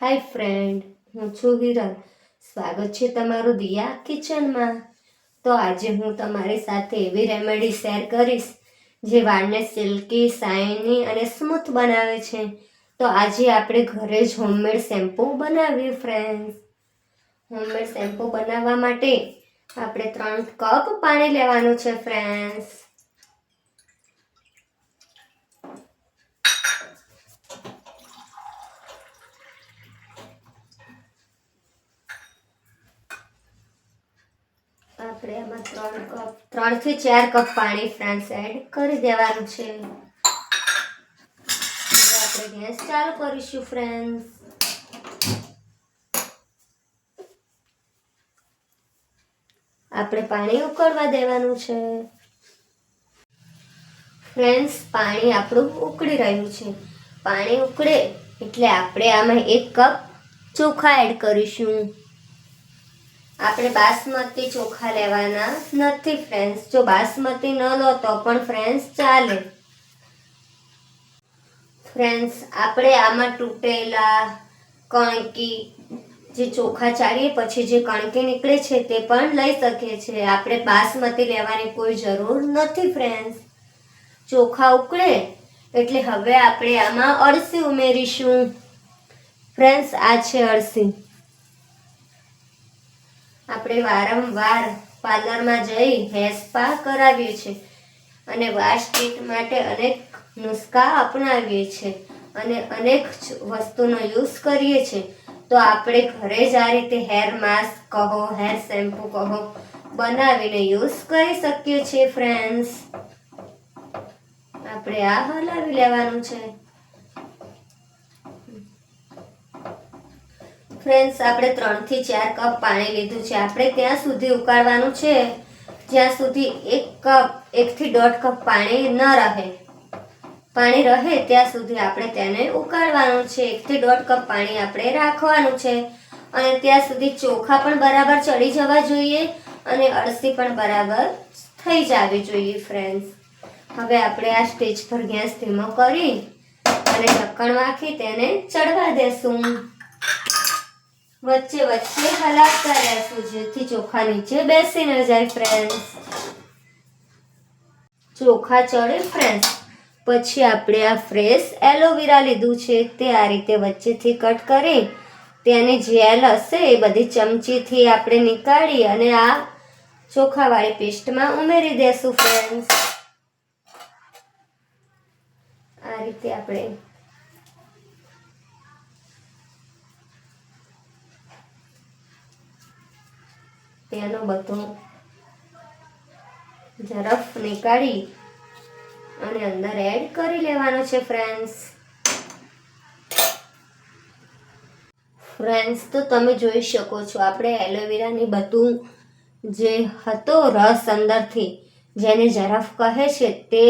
હાય friend, હું છું હિરલ. સ્વાગત છે તમારું દિયા કિચનમાં. તો આજે હું તમારી સાથે એવી રેમેડી શેર કરીશ, જે વાળને સિલ્કી શાઇની અને સ્મૂથ બનાવે છે. તો આજે આપણે ઘરે જ હોમમેડ શેમ્પૂ બનાવીએ ફ્રેન્ડ્સ હોમમેડ શેમ્પૂ બનાવવા માટે આપણે ત્રણ કપ પાણી લેવાનું છે ફ્રેન્ડ્સ આપણે એમાં ત્રણ કપ ત્રણથી ચાર કપ પાણી ફ્રાન્સ એડ કરી દેવાનું છે. હવે આપણે ગેસ ચાલુ કરીશું ફ્રેન્ડ્સ. આપણે પાણી ઉકળવા દેવાનું છે. ફ્રેન્ડ્સ, પાણી આપણું ઉકળી રહ્યું છે. પાણી ઉકળે એટલે આપણે આમાં એક કપ ચોખા એડ કરીશું. આપણે બાસમતી ચોખા લેવાના નથી ફ્રેન્ડ્સ જો બાસમતી ન લો તો પણ ફ્રેન્ડ્સ ચાલે. ફ્રેન્ડ્સ આપણે આમાં તૂટેલા, કણકી, જે ચોખા ચાળીએ, પછી જે કણકી નીકળે છે તે પણ લઈ શકીએ છીએ. આપણે બાસમતી લેવાની કોઈ જરૂર નથી ફ્રેન્ડ્સ ચોખા ઉકળે, એટલે હવે આપણે આમાં અળસી ઉમેરીશું. ફ્રેન્ડ્સ આ છે અળસી. આપણે વારંવાર પાર્લરમાં જઈ હેર સ્પા કરાવીએ છીએ અને વાશ ટ્રીટ માટે અનેક નુસ્ખા અપનાવીએ છીએ અને અનેક વસ્તુનો યુઝ કરીએ છીએ. તો આપણે ઘરે જ આ રીતે હેર માસ્ક કહો, હેર શેમ્પૂ કહો, બનાવીને યુઝ કરી શકીએ છીએ ફ્રેન્ડ્સ આપણે આ હલાવી લેવાનું છે. ફ્રેન્ડ્સ આપણે ત્રણથી ચાર કપ પાણી લીધું છે. આપણે ત્યાં સુધી ઉકાળવાનું છે. જ્યાં સુધી એક કપ, એકથી દોઢ કપ પાણી ન રહે. પાણી રહે ત્યાં સુધી આપણે તેને ઉકાળવાનું છે. એકથી દોઢ કપ પાણી આપણે રાખવાનું છે. અને ત્યાં સુધી ચોખા પણ બરાબર ચડી જવા જોઈએ અને અળસી પણ બરાબર થઈ જવી જોઈએ ફ્રેન્ડ્સ હવે આપણે આ સ્ટેજ પર ગેસ ધીમો કરી અને ઢક્કણ વાંખી તેને ચડવા દેશું. વચ્ચે વચ્ચે હલાવતા રહેશું, જેથી ચોખા નીચે બેસી ન જાય ફ્રેન્ડ્સ ચોખા ચડે ફ્રેન્ડ્સ પછી આપણે આ ફ્રેશ એલોવેરા લીધું છે, તે આ રીતે વચ્ચેથી કટ કરી તેની જેલ હશે એ બધી ચમચીથી આપણે નીકાળી અને આ ચોખાવાળી પેસ્ટમાં ઉમેરી દેશું ફ્રેન્ડ્સ આ રીતે આપણે તેનો બધો ઝરફ નીકાળી અને અંદર એડ કરી લેવાનો છે ફ્રેન્ડ્સ ફ્રેન્ડ્સ તો તમે જોઈ શકો છો, આપણે એલોવેરાની બધું જે હતો રસ અંદરથી, જેને ઝરફ કહે છે, તે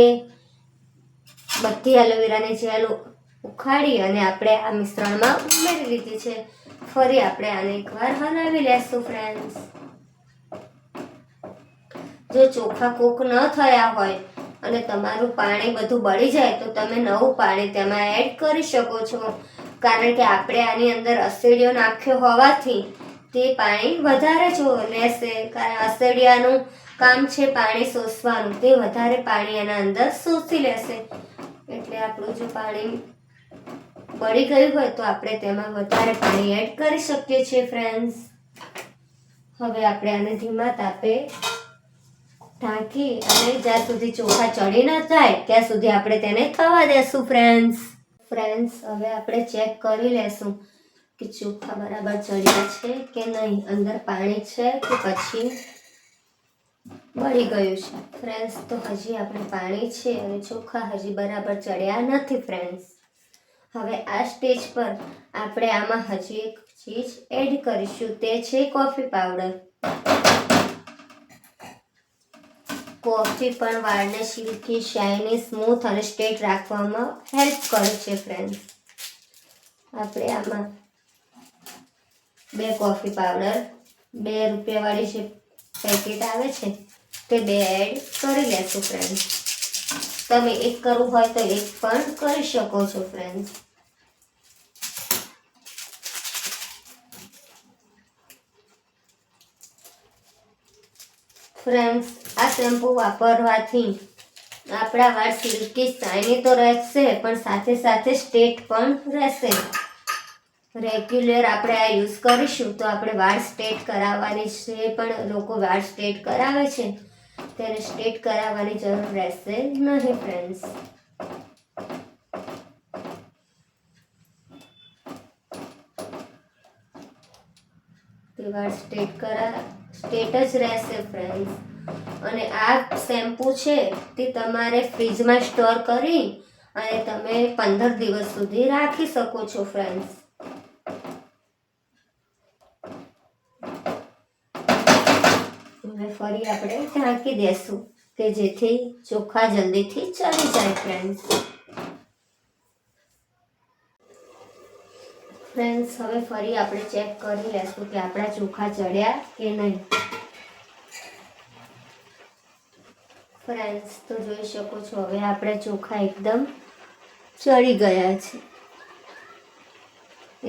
બધી એલોવેરાની જેલ ઉખાડી અને આપણે આ મિશ્રણમાં ઉમેરી લીધી છે. ફરી આપણે આને એકવાર હલાવી લેશું ફ્રેન્ડ્સ જો ચોખા કૂક ન થયા હોય અને તમારું પાણી બધું બળી જાય તો તમે નવું પાણી તેમાં એડ કરી શકો છો. કારણ કે આપણે આની અંદર અસેડિયો નાખ્યો હોવાથી તે પાણી વધારે જો લેશે. કારણ અસેડિયાનું કામ છે પાણી શોષવાનું. તે વધારે પાણી એના અંદર શોષી લેશે. એટલે આપણું જો પાણી બળી ગયું હોય તો આપણે તેમાં વધારે પાણી એડ કરી શકીએ છીએ ફ્રેન્ડ્સ હવે આપણે આને ધીમા તાપે ઢાંકી અને જ્યાં સુધી ચોખા ચડી ન જાય, ત્યાં સુધી આપણે તેને થવા દેશું ફ્રેન્ડ્સ ફ્રેન્ડ્સ હવે આપણે ચેક કરી લેશું કે ચોખા બરાબર ચડ્યા છે કે નહીં. અંદર પાણી છે કે પછી બળી ગયું છે. ફ્રેન્ડ્સ તો હજી આપણે પાણી છે અને ચોખા હજી બરાબર ચડ્યા નથી ફ્રેન્ડ્સ હવે આ સ્ટેજ પર આપણે આમાં હજી એક ચીજ એડ કરીશું, તે છે કોફી પાવડર કોફી પણ વાળને સિલ્કી શાઇની સ્મૂથ અને સ્ટ્રેટ રાખવામાં હેલ્પ કરે છે ફ્રેન્ડ્સ આપણે આમાં બે કોફી પાવડર બે રૂપિયાવાળી જે પેકેટ આવે છે, તે બે એડ કરી લેશું ફ્રેન્ડ્સ તમે એક કરવું હોય તો એક પણ કરી શકો છો ફ્રેન્ડ્સ ફ્રેન્ડ્સ આ શેમ્પૂ વાપરવાથી આપણા વાળ સિલ્કી શાઇની તો રહેશે, પણ સાથે સાથે સ્ટેટ પણ રહેશે. રેગ્યુલર આપણે આ યુઝ કરીશું તો આપણે વાળ સ્ટેટ કરાવવાની છે, પણ લોકો વાળ સ્ટેટ કરાવે છે. ત્યારે સ્ટેટ કરાવવાની જરૂર રહેશે નહીં ફ્રેન્ડ્સ વાળ સ્ટેટ કરા સ્ટ્રેટ જ રહેશે ફ્રેન્ડ્સ અને આ શેમ્પૂ છે તે તમારે ફ્રીજમાં સ્ટોર કરી અને તમે પંદર દિવસ સુધી રાખી શકો છો ફ્રેન્ડ્સ હવે ફરી આપણે ઢાંકી દેશું કે જેથી ચોખા જલ્દીથી ચડી જાય ફ્રેન્ડ્સ ફ્રેન્ડ્સ હવે ફરી આપણે ચેક કરી લેશું કે આપણા ચોખા ચડ્યા કે નહીં. ફ્રેન્ડ્સ તો જોઈ શકો છો, હવે આપણે ચોખા એકદમ ચડી ગયા છે.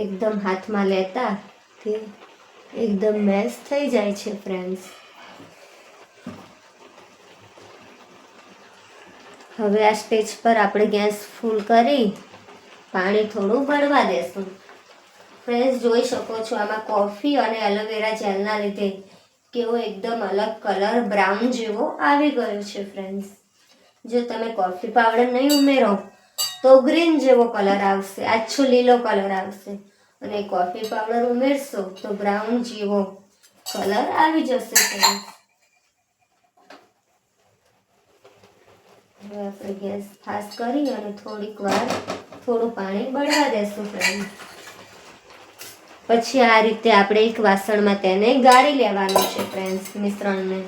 એકદમ હાથમાં લેતા તે એકદમ મેશ થઈ જાય છે ફ્રેન્ડ્સ હવે આ સ્ટેજ પર આપણે ગેસ ફૂલ કરી, પાણી થોડું ભરવા દેશું. ફ્રેન્ડ્સ જોઈ શકો છો આમાં કોફી અને એલોવેરા જેલના લીધે કેવો એકદમ અલગ કલર બ્રાઉન જેવો આવી ગયો છે ફ્રેન્ડ્સ જો તમે કોફી પાવડર નહીં ઉમેરો, તો ગ્રીન જેવો કલર આવશે, આછો લીલો કલર આવશે. અને કોફી પાવડર ઉમેરશો, તો બ્રાઉન જેવો કલર આવી જશે ફ્રેન્ડ્સ હવે આપણે ગેસ ફાસ્ટ કરી અને થોડીક વાર થોડું પાણી બળવા દેશું ફ્રેન્ડ પછી આ રીતે આપણે એક વાસણમાં તેને ગાળી લેવાનું છે ફ્રેન્ડ્સ મિશ્રણને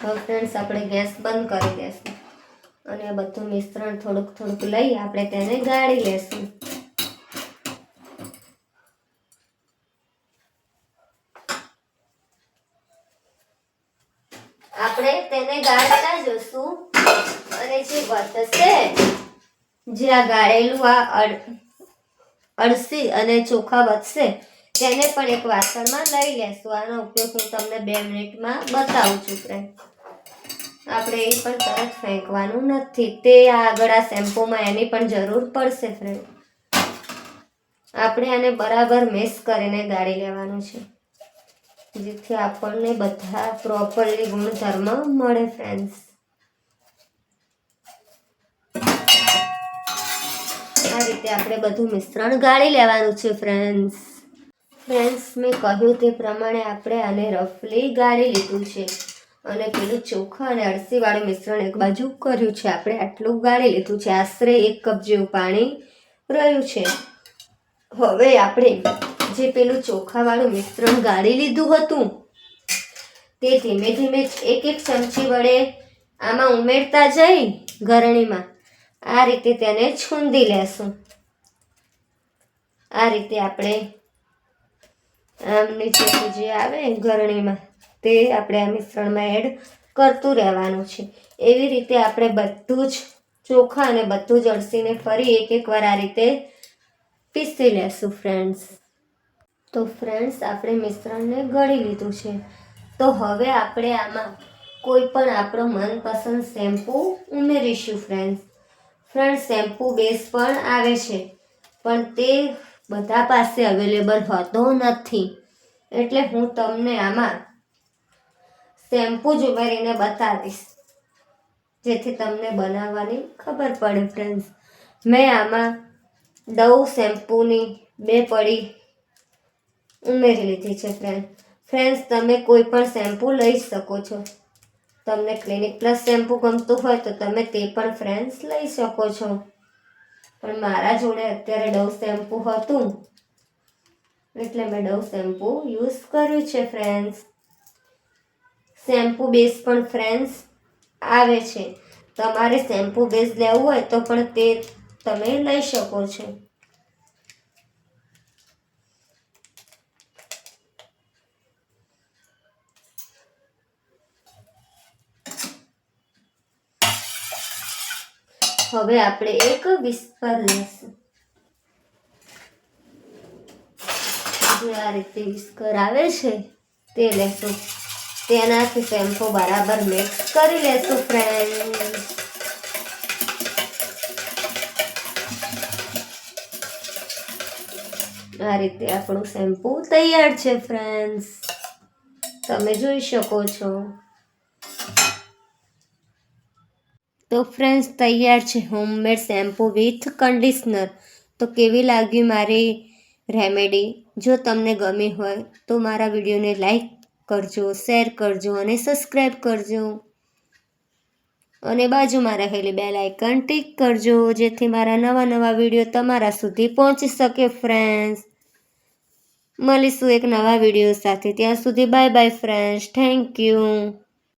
હવે ફ્રેન્ડ્સ આપણે ગેસ બંધ કરી દેશું. અને બધું મિશ્રણ થોડુંક થોડુંક લઈ આપણે તેને ગાળી લેશું આપણે તેને ગાળતા જશું અને જે વધશે જે આ ગાળેલું આ અળસી અને ચોખા વધશે, તેને પણ એક વાસણમાં લઈ લેશું. આનો ઉપયોગ હું તમને બે મિનિટમાં બતાવું છું ફ્રેન્ડ આપણે એ પણ તરત ફેંકવાનું નથી. તે આગળ આ શેમ્પૂમાં એની પણ જરૂર પડશે ફ્રેન્ડ આપણે આને બરાબર મિક્સ કરીને ગાળી લેવાનું છે, જેથી આપણને બધા પ્રોપરલી ગુણધર્મ મળે ફ્રેન્ડ્સ આ રીતે આપણે બધું મિશ્રણ ગાળી લેવાનું છે ફ્રેન્ડ્સ ફ્રેન્ડ્સ મેં કહ્યું તે પ્રમાણે આપણે આને રફલી ગાળી લીધું છે. અને પેલું ચોખા અને અળસીવાળું મિશ્રણ એક બાજુ કર્યું છે. આપણે આટલું ગાળી લીધું છે. આશરે એક કપ જેવું પાણી રહ્યું છે. હવે આપણે જે પેલું ચોખાવાળું મિશ્રણ ગાળી લીધું હતું, તે ધીમે ધીમે એક એક ચમચી વડે આમાં ઉમેરતા જઈ ગરણીમાં. આ રીતે તેને છૂંદી લેશું. આ રીતે આપણે આમ નીચેથી જે આવે ગરણીમાં તે આપણે આ મિશ્રણમાં એડ કરતું રહેવાનું છે. એવી રીતે આપણે બધું જ ચોખા અને બધું જ અળસીને ફરી એક એક વાર આ રીતે પીસી લેશું ફ્રેન્ડ્સ તો ફ્રેન્ડ્સ આપણે મિશ્રણને ગળી લીધું છે. તો હવે આપણે આમાં કોઈ પણ આપણો મનપસંદ શેમ્પૂ ઉમેરીશું ફ્રેન્ડ્સ ફ્રેન્ડ શેમ્પૂ બેઝ પણ આવે છે, પણ તે બધા પાસે અવેલેબલ હોતો નથી. એટલે હું તમને આમાં શેમ્પૂ જ ઉમેરીને બતાવીશ, જેથી તમને બનાવવાની ખબર પડે ફ્રેન્ડ્સ મેં આમાં ડવ શેમ્પૂની બે પડી ઉમેરી લીધી છે ફ્રેન્ડ ફ્રેન્ડ્સ તમે કોઈ પણ શેમ્પૂ લઈ શકો છો. તમને ક્લિનિક પ્લસ શેમ્પૂ ગમતું હોય તો તમે તે પણ ફ્રેન્ડ્સ લઈ શકો છો. પણ મારા જોડે અત્યારે ડવ શેમ્પૂ હતું. એટલે મેં ડવ શેમ્પૂ યુઝ કર્યું છે ફ્રેન્ડ્સ શેમ્પૂ બેઝ પણ ફ્રેન્ડ્સ આવે છે. તમારે શેમ્પૂ બેઝ લેવું હોય તો પણ તે તમે લઈ શકો છો. હવે આપણે એક વિસ્પર લેશું. જે આ રીતે વિસ્કર આવે છે, તે લેશું. તેનાથી શેમ્પુ બરાબર મિક્સ કરી લેશું ફ્રેન્ડ આ રીતે આપણું શેમ્પુ તૈયાર છે ફ્રેન્ડ્સ તમે જોઈ શકો છો. તો ફ્રેન્ડ્સ તૈયાર છે હોમમેડ શેમ્પુ વિથ કન્ડિશનર તો કેવી લાગી મારી રેમેડી જો તમને ગમી હોય તો મારા વિડીયોને લાઈક કરજો શેર કરજો અને સબસ્ક્રાઈબ કરજો. અને બાજુમાં રહેલી બેલ આઇકન ટિક કરજો, જેથી મારા નવા નવા વીડિયો તમારા સુધી પહોંચી શકે ફ્રેન્ડ્સ મળીશું એક નવા વીડિયો સાથે. ત્યાં સુધી bye bye friends thank you